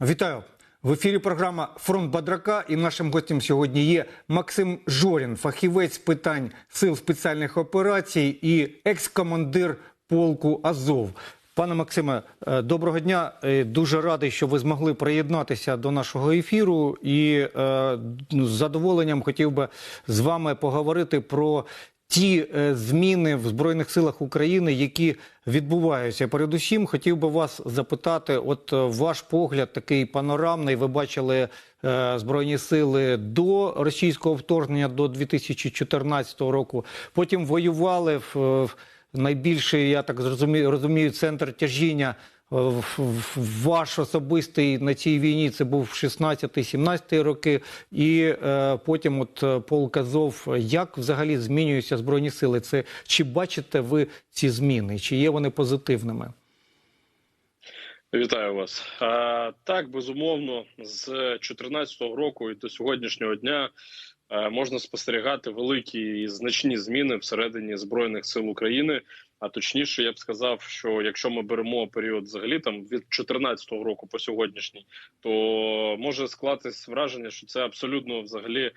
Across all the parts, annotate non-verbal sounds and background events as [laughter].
Вітаю в ефірі. Програма Фронт Бадрака. І нашим гостем сьогодні є Максим Жорін, фахівець питань сил спеціальних операцій і екс-командир полку Азов. Пане Максиме, е, доброго дня. Е, Дуже радий, що ви змогли приєднатися до нашого ефіру. І е, з задоволенням хотів би з вами поговорити про ті е, зміни в Збройних силах України, які відбуваються. Передусім, хотів би вас запитати: от е, ваш погляд такий панорамний. Ви бачили е, збройні сили до російського вторгнення до 2014 року. Потім воювали в, найбільший, я так зрозумію, розумію, центр тяжіння. Е, Ваш особистий на цій війні це був 16-17 роки, і е, потім, от е, полк Азов. Як взагалі змінюються збройні сили? Це чи бачите ви ці зміни? Чи є вони позитивними? Вітаю вас. А, так, безумовно, з 2014 року і до сьогоднішнього дня можна спостерігати великі і значні зміни всередині збройних сил України. А точніше, я б сказав, що якщо ми беремо період взагалі там від 2014 року по сьогоднішній, то може скластись враження, що це абсолютно взагалі е,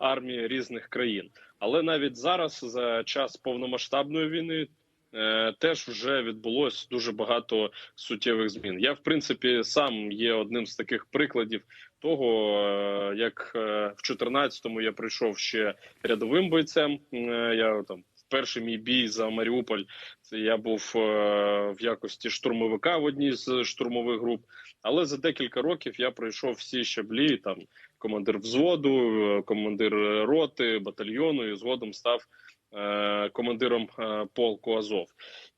армії різних країн. Але навіть зараз, за час повномасштабної війни, е, теж вже відбулось дуже багато суттєвих змін. Я в принципі сам є одним з таких прикладів того, е, як е, в 14-му я прийшов ще рядовим бойцем. Е, Я там в перший мій бій за Маріуполь. Це я був в якості штурмовика в одній з штурмових груп. Але за декілька років я пройшов всі щаблі. Там командир взводу, командир роти, батальйону і згодом став командиром полку Азов.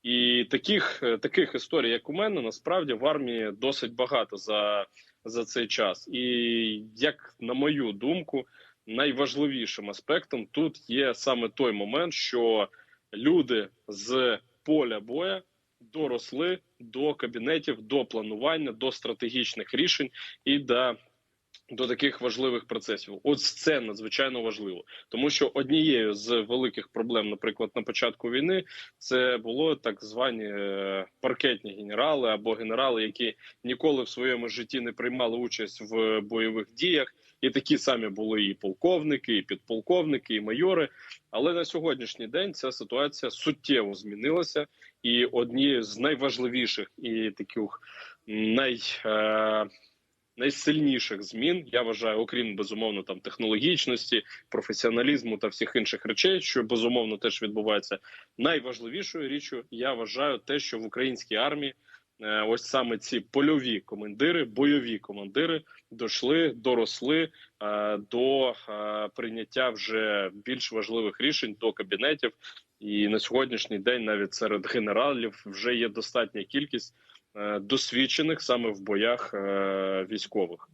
І таких таких історій, як у мене, насправді в армії досить багато за, за цей час. І як на мою думку, найважливішим аспектом тут є саме той момент, що люди з поля боя доросли до кабінетів, до планування, до стратегічних рішень і до. До таких важливих процесів, ось це надзвичайно важливо, тому що однією з великих проблем, наприклад, на початку війни, це було так звані е, паркетні генерали або генерали, які ніколи в своєму житті не приймали участь в бойових діях, і такі самі були і полковники, і підполковники, і майори. Але на сьогоднішній день ця ситуація суттєво змінилася, і однією з найважливіших і таких най е, найсильніших змін я вважаю, окрім безумовно там технологічності, професіоналізму та всіх інших речей, що безумовно теж відбувається. Найважливішою річчю я вважаю те, що в українській армії е, ось саме ці польові командири, бойові командири дійшли, доросли е, до е, прийняття вже більш важливих рішень до кабінетів. І на сьогоднішній день навіть серед генералів вже є достатня кількість досвідчених саме в боях е, військових.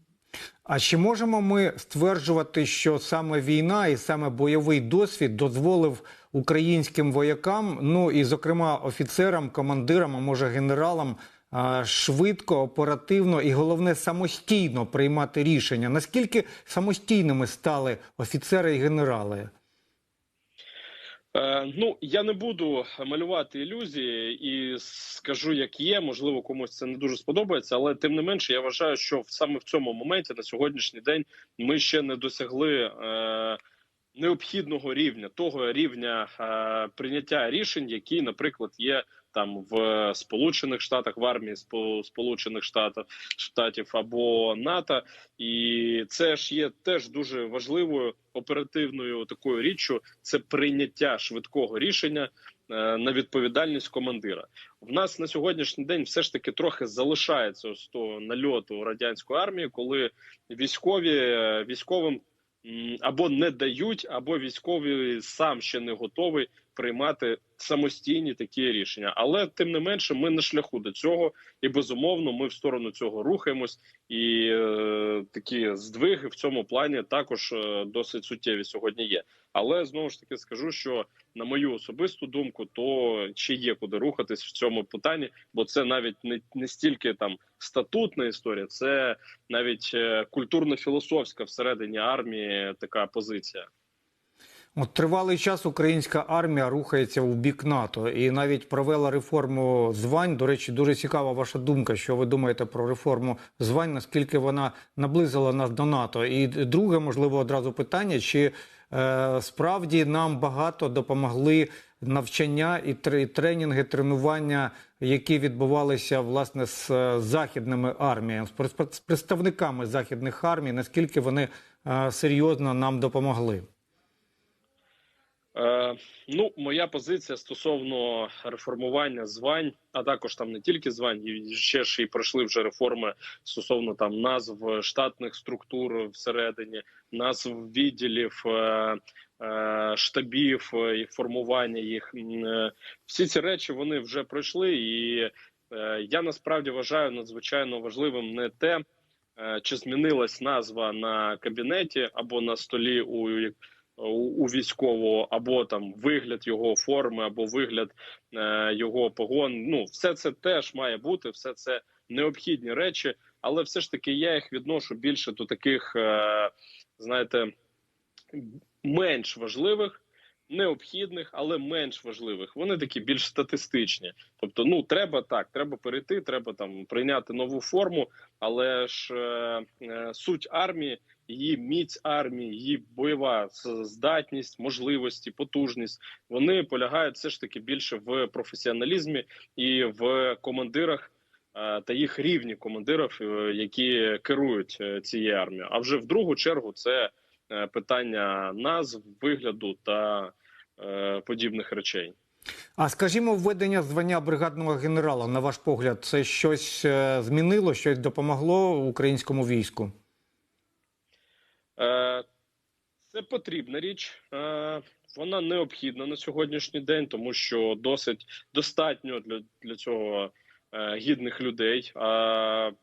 А чи можемо ми стверджувати, що саме війна і саме бойовий досвід дозволив українським воякам, ну і зокрема офіцерам, командирам, а може генералам, швидко, оперативно і головне самостійно приймати рішення? Наскільки самостійними стали офіцери і генерали? Е, ну я не буду малювати ілюзії і скажу, як є. Можливо, комусь це не дуже сподобається, але тим не менше, я вважаю, що саме в цьому моменті на сьогоднішній день ми ще не досягли. Е, Необхідного рівня того рівня е, прийняття рішень, які, наприклад, є там в Сполучених Штатах, в армії Спо- Сполучених Штатів Штатів або НАТО, і це ж є теж дуже важливою оперативною такою річчю. Це прийняття швидкого рішення е, на відповідальність командира. В нас на сьогоднішній день все ж таки трохи залишається ось того нальоту радянської армії, коли військові е, військовим або не дають, або військовий сам ще не готовий приймати самостійні такі рішення. Але тим не менше, ми на шляху до цього, і безумовно, ми в сторону цього рухаємось. І е, такі здвиги в цьому плані також е, досить суттєві сьогодні є. Але знову ж таки скажу, що на мою особисту думку, то ще є куди рухатись в цьому питанні, бо це навіть не, не стільки там статутна історія, це навіть е, культурно-філософська всередині армії така позиція. От тривалий час українська армія рухається в бік НАТО і навіть провела реформу звань. До речі, дуже цікава ваша думка. Що ви думаєте про реформу звань? Наскільки вона наблизила нас до НАТО? І друге, можливо, одразу питання: чи е, справді нам багато допомогли навчання і тре- тренінги, тренування, які відбувалися власне з е, західними арміями, з представниками західних армій? Наскільки вони е, серйозно нам допомогли? Е, ну, моя позиція стосовно реформування звань, а також там не тільки звань, і ще ж і пройшли вже реформи стосовно там назв штатних структур всередині, назв відділів, е, е, штабів е, і формування їх. Е, Всі ці речі вони вже пройшли, і я насправді вважаю надзвичайно важливим не те, чи змінилась назва на кабінеті або на столі у у, військового, або там вигляд його форми, або вигляд е, його погон. Ну, все це теж має бути, все це необхідні речі, але все ж таки я їх відношу більше до таких, е, знаєте, менш важливих. Необхідних, але менш важливих. Вони такі більш статистичні. Тобто, ну треба так, треба перейти, треба там прийняти нову форму. Але ж е, е, суть армії її міць армії, її бойова здатність, можливості, потужність. Вони полягають все ж таки більше в професіоналізмі і в командирах е, та їх рівні командирів, е, які керують е, цією армією. А вже в другу чергу це питання назв, вигляду та подібних речей. А скажімо, введення звання бригадного генерала, на ваш погляд, це щось змінило, щось допомогло українському війську? Е, Це потрібна річ, Е, вона необхідна на сьогоднішній день, тому що досить достатньо для, для цього е, гідних людей.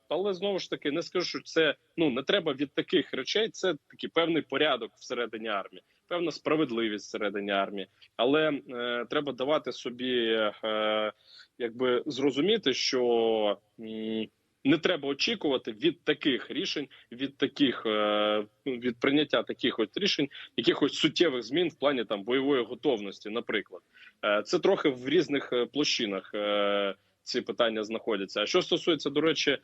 Але знову ж таки не скажу, що це ну не треба від таких речей. Це такий певний порядок всередині армії, певна справедливість всередині армії. Але треба давати собі, якби зрозуміти, що. Не треба очікувати від таких рішень, від таких е, ну, від прийняття таких от рішень, якихось суттєвих змін в плані там бойової готовності. Наприклад, Е, це трохи в різних е, площинах. Ці питання знаходяться. А що стосується, до речі,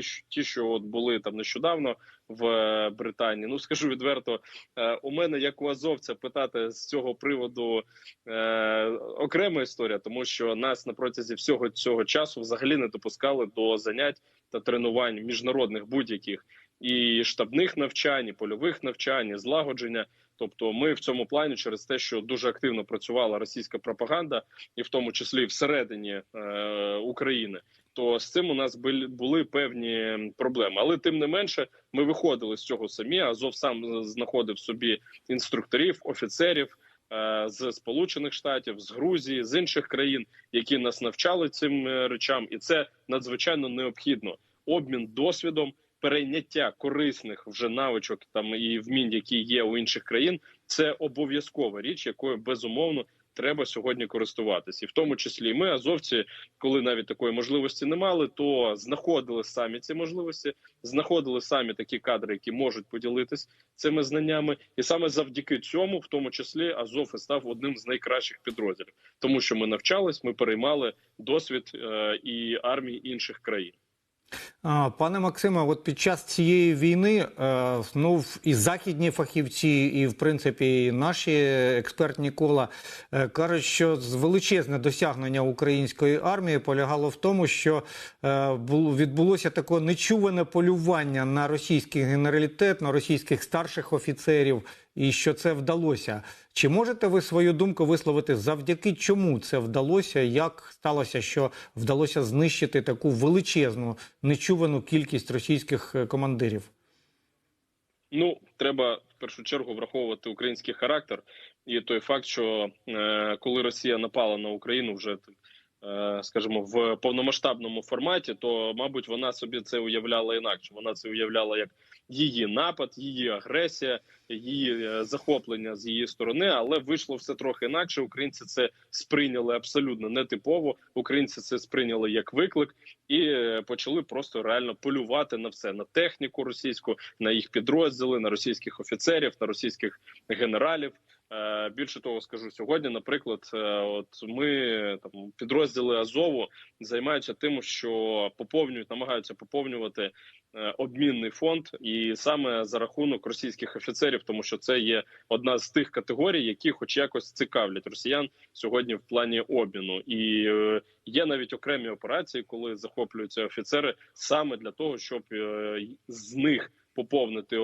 що- ті, що от були там нещодавно в е, Британії. Ну скажу відверто, е, у мене як у азовця питати з цього приводу е, окрема історія, тому що нас на протязі всього цього часу взагалі не допускали до занять та тренувань міжнародних будь-яких і штабних навчань, і польових навчань, і злагодження. Тобто, ми в цьому плані через те, що дуже активно працювала російська пропаганда, і в тому числі всередині е, України, то з цим у нас були, певні проблеми. Але тим не менше, ми виходили з цього самі. Азов сам знаходив собі інструкторів, офіцерів е, з Сполучених Штатів, з Грузії, з інших країн, які нас навчали цим е, речам, і це надзвичайно необхідно. Обмін досвідом, перейняття корисних вже навичок там і вмінь, які є у інших країн, це обов'язкова річ, якою безумовно треба сьогодні користуватись, і в тому числі ми, азовці, коли навіть такої можливості не мали, то знаходили самі ці можливості, знаходили самі такі кадри, які можуть поділитись цими знаннями, і саме завдяки цьому, в тому числі, Азов і став одним з найкращих підрозділів, тому що ми навчались, ми переймали досвід е, і армії інших країн. Пане Максиме, от під час цієї війни е, ну, і західні фахівці, і в принципі і наші експертні кола е, кажуть, що величезне досягнення української армії полягало в тому, що е, відбулося таке нечуване полювання на російський генералітет, на російських старших офіцерів, і що це вдалося. Чи можете ви свою думку висловити завдяки чому це вдалося? Як сталося, що вдалося знищити таку величезну нечувану кількість російських е, командирів? Ну, треба в першу чергу враховувати український характер і той факт, що е, коли Росія напала на Україну вже е, скажімо, в повномасштабному форматі, то мабуть вона собі це уявляла інакше. Вона це уявляла як її напад, її агресія, її е, захоплення з її сторони, але вийшло все трохи інакше. Українці це сприйняли абсолютно нетипово. Українці це сприйняли як виклик і е, почали просто реально полювати на все на техніку російську, на їх підрозділи, на російських офіцерів, на російських генералів. Е, Більше того, скажу сьогодні. Наприклад, е, от ми там підрозділи Азову займаються тим, що поповнюють, намагаються поповнювати е, обмінний фонд, і саме за рахунок російських офіцерів, тому що це є одна з тих категорій, які, хоч якось цікавлять росіян сьогодні в плані обміну. І є навіть окремі операції, коли захоплюються офіцери саме для того, щоб з них поповнити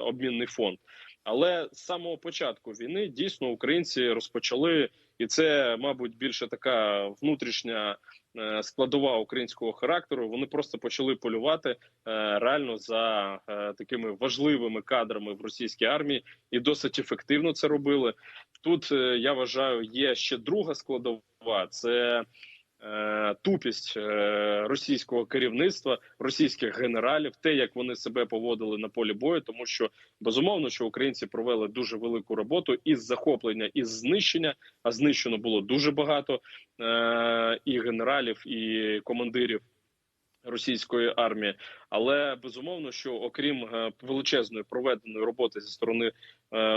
обмінний фонд. Але з самого початку війни дійсно українці розпочали, і це, мабуть, більше така внутрішня е, складова українського характеру. Вони просто почали полювати е, реально за е, такими важливими кадрами в російській армії, і досить ефективно це робили. Тут я вважаю, є ще друга складова це. Е, Тупість е, російського керівництва, російських генералів, те, як вони себе поводили на полі бою, тому що безумовно, що українці провели дуже велику роботу із захоплення, із знищення. А знищено було дуже багато е, і генералів, і командирів російської армії. Але безумовно, що окрім величезної проведеної роботи зі сторони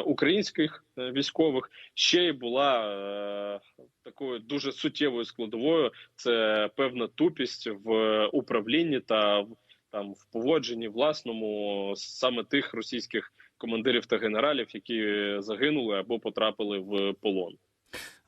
українських е, військових, ще й була е, такою дуже суттєвою складовою. Це певна тупість в управлінні та в там в поводженні власному саме тих російських командирів та генералів, які загинули або потрапили в полон.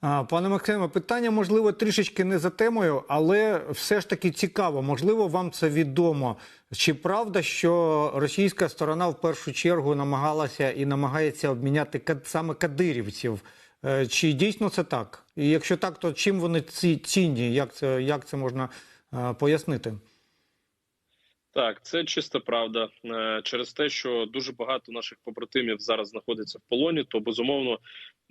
Пане Максиме, питання можливо трішечки не за темою, але все ж таки цікаво. Можливо, вам це відомо. Чи правда, що російська сторона в першу чергу намагалася і намагається обміняти саме кадирівців? Е, Чи дійсно це так? І якщо так, то чим вони ці цінні? Як це, як це можна е, пояснити? Так, це чиста правда. Е, Через те, що дуже багато наших побратимів зараз знаходиться в полоні, то безумовно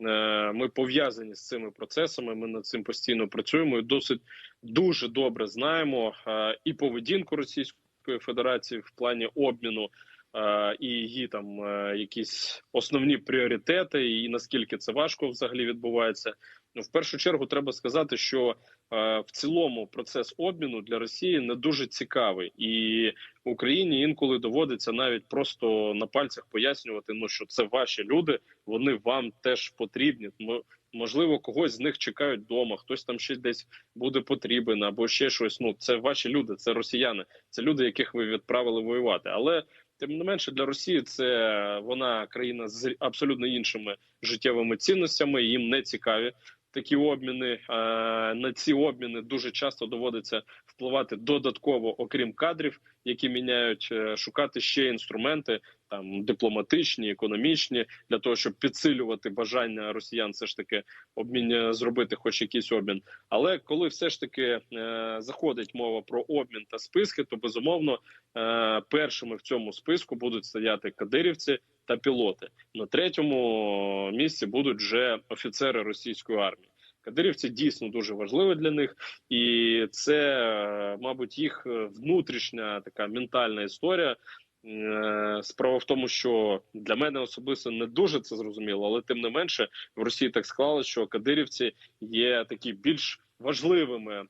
е, ми пов'язані з цими процесами. Ми над цим постійно працюємо і досить дуже добре знаємо е, і поведінку Російської Федерації в плані обміну. І її там якісь основні пріоритети, і наскільки це важко взагалі відбувається. Ну, в першу чергу треба сказати, що е, в цілому процес обміну для Росії не дуже цікавий, і Україні інколи доводиться навіть просто на пальцях пояснювати, ну що це ваші люди, вони вам теж потрібні. Мо- Можливо, когось з них чекають вдома, хтось там ще десь буде потрібен, або ще щось. Ну це ваші люди, це росіяни, це люди, яких ви відправили воювати. Але тим не менше для Росії це вона країна з абсолютно іншими життєвими цінностями. Їм не цікаві такі обміни. Е, На ці обміни дуже часто доводиться впливати додатково, окрім кадрів, які міняють, е, шукати ще інструменти, там дипломатичні, економічні, для того, щоб підсилювати бажання росіян, все ж таки обмін е, зробити, хоч якийсь обмін. Але коли все ж таки заходить мова про обмін та списки, то безумовно першими в цьому списку будуть стояти кадирівці та пілоти. На третьому місці будуть вже офіцери російської армії. Кадирівці дійсно дуже важливі для них, і це, е, мабуть, їх е, внутрішня така ментальна історія. Е, Справа в тому, що для мене особисто не дуже це зрозуміло, але тим не менше в Росії так склалося, що кадирівці є такі більш важливими,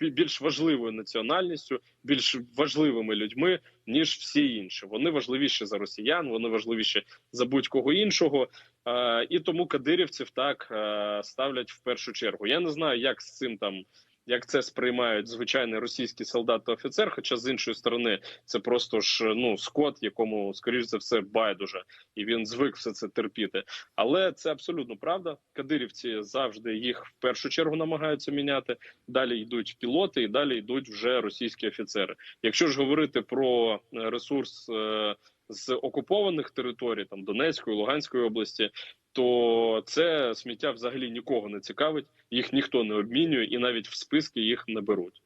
більш важливою національністю, більш важливими людьми ніж всі інші. Вони важливіші за росіян, вони важливіші за будь-кого іншого. Е, І тому кадирівців так е, ставлять в першу чергу. Я не знаю, як з цим там. Як це сприймають звичайний російський солдат та офіцер? Хоча з іншої сторони це просто ж ну скот, якому скоріш за все байдуже, і він звик все це терпіти. Але це абсолютно правда. Кадирівці завжди їх в першу чергу намагаються міняти. Далі йдуть пілоти, і далі йдуть вже російські офіцери. Якщо ж говорити про е, ресурс з окупованих територій, там Донецької, Луганської області, то це сміття взагалі нікого не цікавить. Їх ніхто не обмінює, і навіть в списки їх не беруть.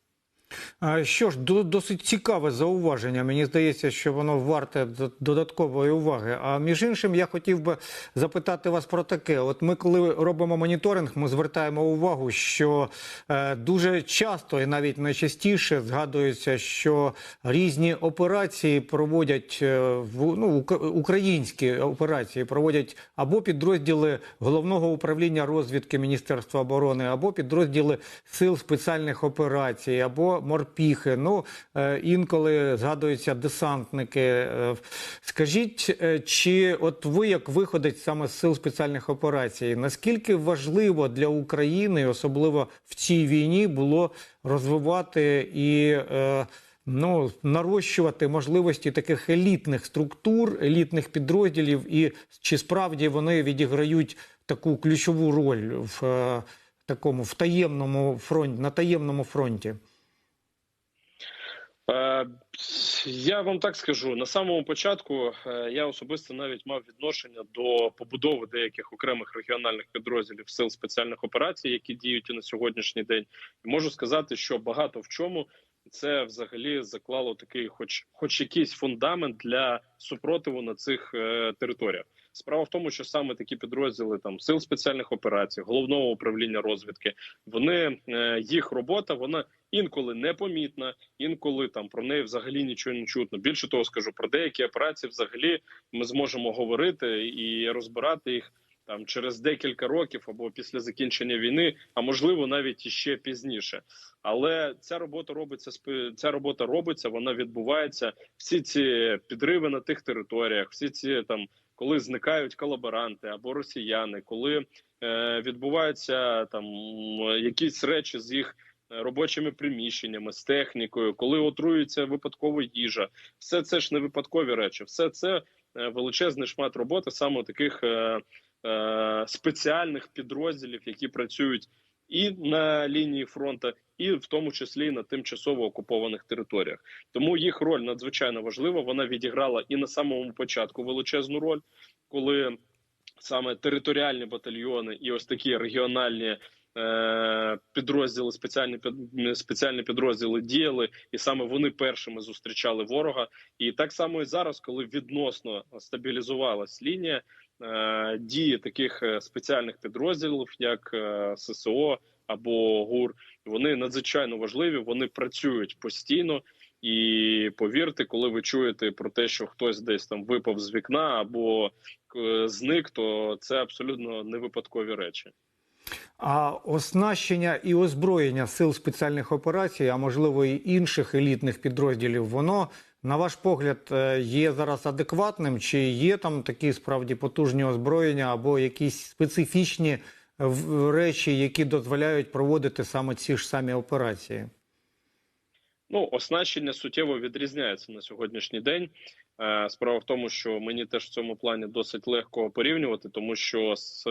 Що ж, до- досить цікаве зауваження. Мені здається, що воно варте додаткової уваги. А між іншим, я хотів би запитати вас про таке. От ми, коли робимо моніторинг, ми звертаємо увагу, що е, дуже часто і навіть найчастіше згадується, що різні операції проводять е, ну, українські операції проводять або підрозділи головного управління розвідки Міністерства оборони, або підрозділи сил спеціальних операцій, або морпіхи. Ну е, інколи згадуються десантники. Е, Скажіть, е, чи от ви, як виходить саме з сил спеціальних операцій, наскільки важливо для України, особливо в цій війні, було розвивати і ну, нарощувати можливості таких елітних структур, елітних підрозділів, і чи справді вони відіграють таку ключову роль в такому в таємному фронті на таємному фронті? Е, Я вам так скажу на самому початку. е, Я особисто навіть мав відношення до побудови деяких окремих регіональних підрозділів сил спеціальних операцій, які діють і на сьогоднішній день. І можу сказати, що багато в чому це взагалі заклало такий, хоч, хоч якийсь фундамент для супротиву на цих е, територіях. Справа в тому, що саме такі підрозділи там сил спеціальних операцій, головного управління розвідки, вони е, їх робота, вона інколи непомітна, інколи там про неї взагалі нічого не чутно. Більше того, скажу про деякі операції, взагалі ми зможемо говорити і розбирати їх там через декілька років або після закінчення війни, а можливо навіть іще пізніше. Але ця робота робиться ця робота робиться, вона відбувається. Всі ці підриви на тих територіях, всі ці там, коли зникають колаборанти або росіяни, коли е, відбуваються там якісь речі з їх е, робочими приміщеннями, з технікою, коли отруюється випадково їжа, все це ж не випадкові речі, все це е, величезний шмат роботи саме таких е, е, спеціальних підрозділів, які працюють і на лінії фронту, і в тому числі на тимчасово окупованих територіях. Тому їх роль надзвичайно важлива. Вона відіграла і на самому початку величезну роль, коли саме територіальні батальйони і ось такі регіональні. е, Підрозділи спеціальні спеціальні підрозділи діяли, і саме вони першими зустрічали ворога. І так само і зараз, коли відносно стабілізувалась лінія дії таких е, спеціальних підрозділів, як е, ССО або ГУР, вони надзвичайно важливі. Вони працюють постійно. І повірте, коли ви чуєте про те, що хтось десь там випав з вікна або е, зник, то це абсолютно не випадкові речі. А оснащення і озброєння сил спеціальних операцій, а можливо і інших елітних підрозділів, воно на ваш погляд е, є зараз адекватним? Чи є там такі справді потужні озброєння або якісь специфічні е, речі, які дозволяють проводити саме ці ж самі операції? Ну, оснащення суттєво відрізняється на сьогоднішній день. Е, Справа в тому, що мені теж в цьому плані досить легко порівнювати, тому що з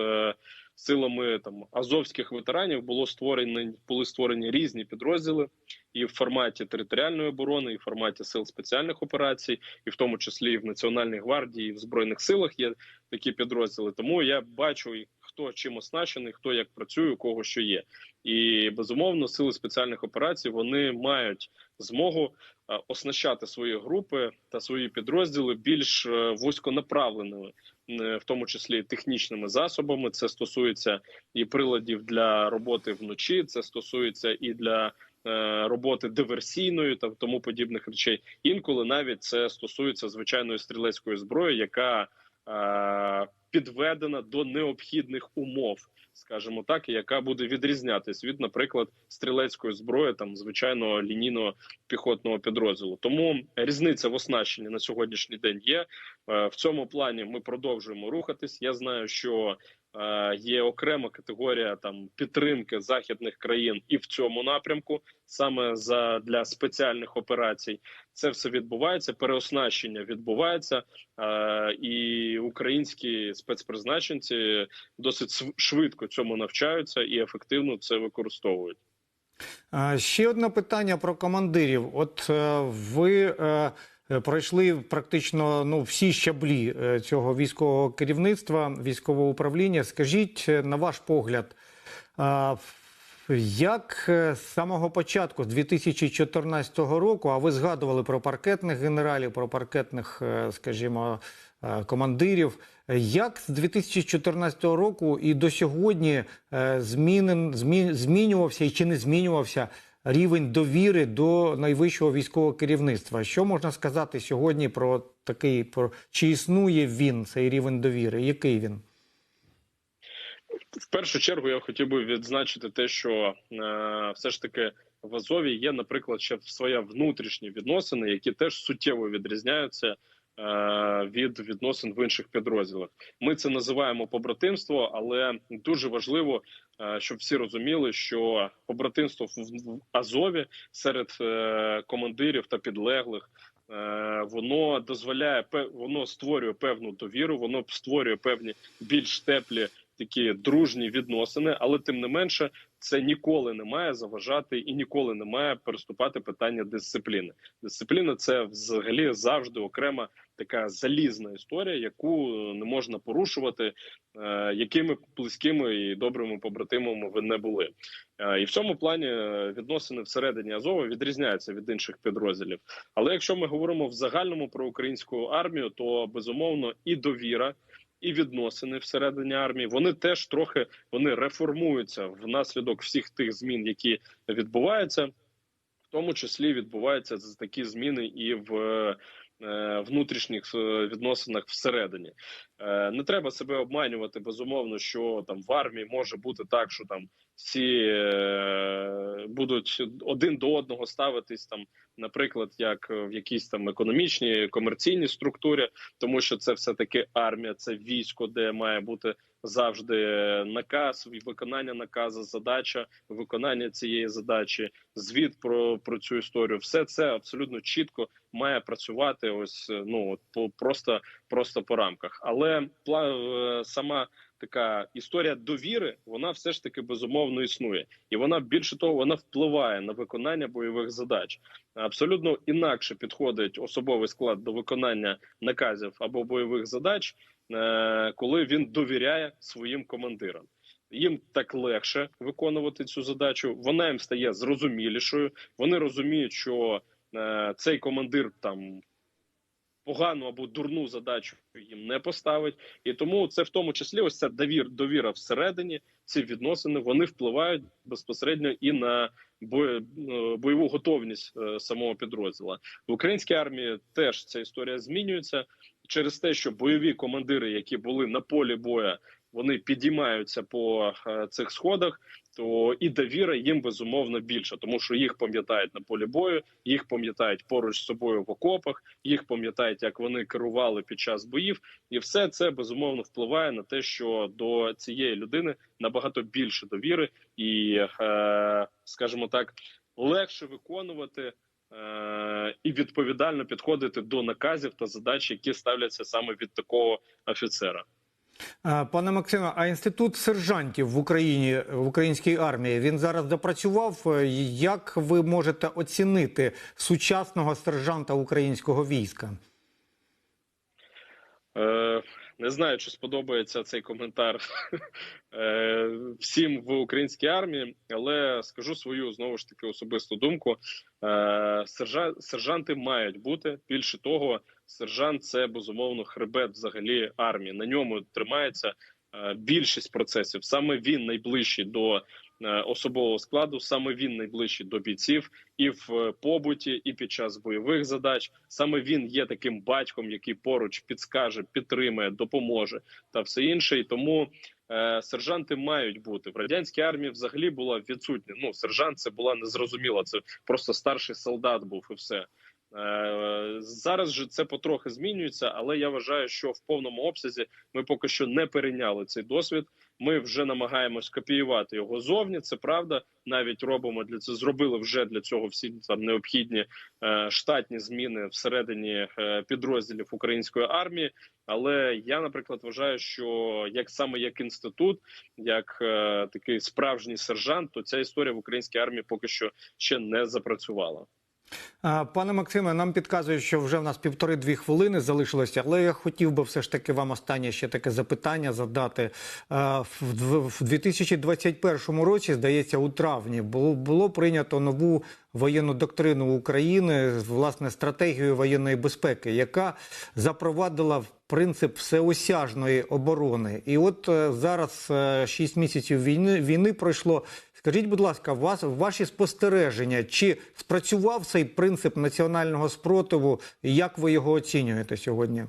силами там азовських ветеранів було створені були створені різні підрозділи, і в форматі територіальної оборони, і в форматі сил спеціальних операцій, і в тому числі і в Національній гвардії, і в збройних силах є такі підрозділи. Тому я бачу, хто чим оснащений, хто як працює, у кого що є. І безумовно, сили спеціальних операцій вони мають змогу е, оснащати свої групи та свої підрозділи більш е, вузьконаправленими, е, в тому числі технічними засобами. Це стосується і приладів для роботи вночі, це стосується і для е, роботи диверсійної та тому подібних речей. Інколи навіть це стосується звичайної стрілецької зброї, яка е, підведена до необхідних умов скажімо так, яка буде відрізнятись від, наприклад, стрілецької зброї, там звичайного лінійного піхотного підрозділу. Тому різниця в оснащенні на сьогоднішній день є. Е, В цьому плані ми продовжуємо рухатись. Я знаю, що е, є окрема категорія там підтримки західних країн і в цьому напрямку, саме за для спеціальних операцій. Це все відбувається. Переоснащення відбувається, е, і українські спецпризначенці досить швидко цьому навчаються і ефективно це використовують. Ще одне питання про командирів. От е, ви е, пройшли практично ну, всі щаблі е, цього військового керівництва, військового управління. Скажіть, на ваш погляд, Як е, з самого початку, з 2014 року, а ви згадували про паркетних генералів, про паркетних, е, скажімо, е, командирів. Як з 2014 року і до сьогодні змінен, змі, змінювався і чи не змінювався рівень довіри до найвищого військового керівництва? Що можна сказати сьогодні про такий, про чи існує він, цей рівень довіри? Який він? В першу чергу я хотів би відзначити те, що е, все ж таки в Азові є, наприклад, ще своя внутрішні відносини, які теж суттєво відрізняються. е, Від відносин в інших підрозділах ми це називаємо побратимство, але дуже важливо, е, щоб всі розуміли, що побратимство в Азові серед е, командирів та підлеглих воно дозволяє воно створює певну довіру, воно створює певні більш теплі такі дружні відносини, але тим не менше це ніколи не має заважати і ніколи не має переступати питання дисципліни. Дисципліна це взагалі завжди окрема така залізна історія, яку не можна порушувати, е, якими близькими і добрими побратимами ви не були. Е, І в цьому плані е, відносини всередині Азова відрізняються від інших підрозділів. Але якщо ми говоримо в загальному про українську армію, то безумовно і довіра. І відносини всередині армії вони теж трохи вони реформуються внаслідок всіх тих змін, які відбуваються, в тому числі відбуваються такі зміни і в е, внутрішніх е, відносинах всередині. Е, Не треба себе обманювати безумовно, що там в армії може бути так, що там всі е, будуть один до одного ставитись там, наприклад, як в якійсь там економічній комерційній структурі, тому що це все таки армія, це військо, де має бути завжди наказ, виконання наказу, задача виконання цієї задачі, звіт про, про цю історію. Все це абсолютно чітко має працювати. Ось ну по просто просто по рамках, але е, сама. Така історія довіри, вона все ж таки безумовно існує, і вона більше того, вона впливає на виконання бойових задач. Абсолютно інакше підходить особовий склад до виконання наказів або бойових задач, е, коли він довіряє своїм командирам. Їм так легше виконувати цю задачу. Вона їм стає зрозумілішою. Вони розуміють, що е, цей командир там погану або дурну задачу їм не поставить, і тому це в тому числі ось ця довір, довіра всередині. Ці відносини вони впливають безпосередньо і на е, бойову готовність е, самого підрозділа в українській армії. Теж ця історія змінюється через те, що бойові командири, які були на полі боя, вони підіймаються по е, цих сходах. То і довіра їм безумовно більша, тому що їх пам'ятають на полі бою, їх пам'ятають поруч з собою в окопах, їх пам'ятають, як вони керували під час боїв, і все це безумовно впливає на те, що до цієї людини набагато більше довіри, і, е, скажімо так, легше виконувати. е, І відповідально підходити до наказів та задач, які ставляться саме від такого офіцера. Пане Максиме, а інститут сержантів в Україні в українській армії він зараз допрацював. Е, Як ви можете оцінити сучасного сержанта українського війська? Не знаю, чи сподобається цей коментар [laughs] е, всім в українській армії, але скажу свою знову ж таки особисту думку. Е, Сержанти мають бути більше того, сержант це безумовно хребет взагалі армії. На ньому тримається е, більшість процесів. Саме він найближчий до особового складу, саме він найближчий до бійців і в е, побуті, і під час бойових задач. Саме він є таким батьком, який поруч підскаже, підтримає, допоможе та все інше. І тому е, сержанти мають бути в радянській армії. Взагалі була відсутня. Ну, сержант це була незрозуміла. Це просто старший солдат був і все. Е, Зараз же це потрохи змінюється, але я вважаю, що в повному обсязі ми поки що не перейняли цей досвід. Ми вже намагаємось копіювати його зовні. Це правда. Навіть робимо для це. Зробили вже для цього всі там необхідні е, штатні зміни всередині е, підрозділів української армії. Але я, наприклад, вважаю, що як саме як інститут, як е, такий справжній сержант, то ця історія в українській армії поки що ще не запрацювала. Пане Максиме, нам підказують, що вже в нас півтори-дві хвилини залишилося, але я хотів би все ж таки вам останнє ще таке запитання задати. В 2021 році, здається, у травні було, прийнято нову воєнну доктрину України, власне, стратегію воєнної безпеки, яка запровадила принцип всеосяжної оборони. І от е, зараз 6 місяців війни, війни пройшло. Скажіть, будь ласка, вас ваші спостереження, чи спрацював цей принцип національного спротиву, як ви його оцінюєте сьогодні?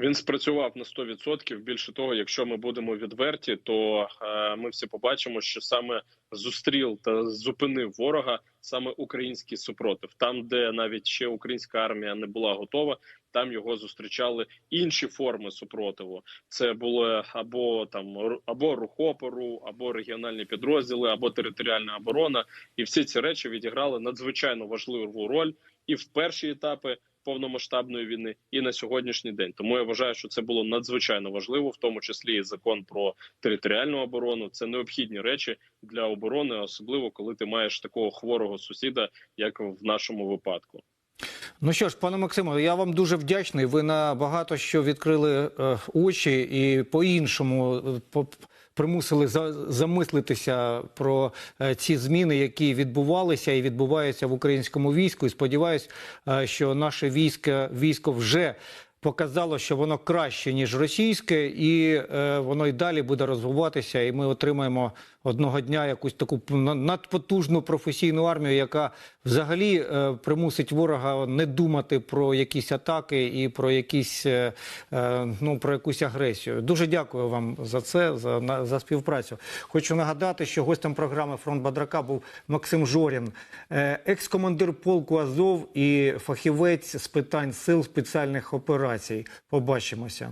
Він спрацював на 100%. Більше того, якщо ми будемо відверті, то е, ми всі побачимо, що саме зустріл та зупинив ворога саме український супротив. Там, де навіть ще українська армія не була готова, там його зустрічали інші форми супротиву. Це було або там або рух опору, або регіональні підрозділи, або територіальна оборона. І всі ці речі відіграли надзвичайно важливу роль і в перші етапи повномасштабної війни, і на сьогоднішній день. Тому я вважаю, що це було надзвичайно важливо, в тому числі і закон про територіальну оборону. Це необхідні речі для оборони, особливо коли ти маєш такого хворого сусіда, як в нашому випадку. Ну що ж, пане Максиме, я вам дуже вдячний. Ви на багато що відкрили е, очі і е, по- примусили за, замислитися про е, ці зміни, які відбувалися і відбуваються в українському війську. І сподіваюсь, е, що наше військо, військо вже показало, що воно краще ніж російське, і е, воно й далі буде розвиватися. І ми отримаємо одного дня якусь таку на- надпотужну професійну армію, яка взагалі е, примусить ворога не думати про якісь атаки і про якісь е, е, ну про якусь агресію. Дуже дякую вам за це, за, на- за співпрацю. Хочу нагадати, що гостем програми Фронт Бадрака був Максим Жорін, екс-командир полку Азов і фахівець з питань сил спеціальних операцій. Побачимося.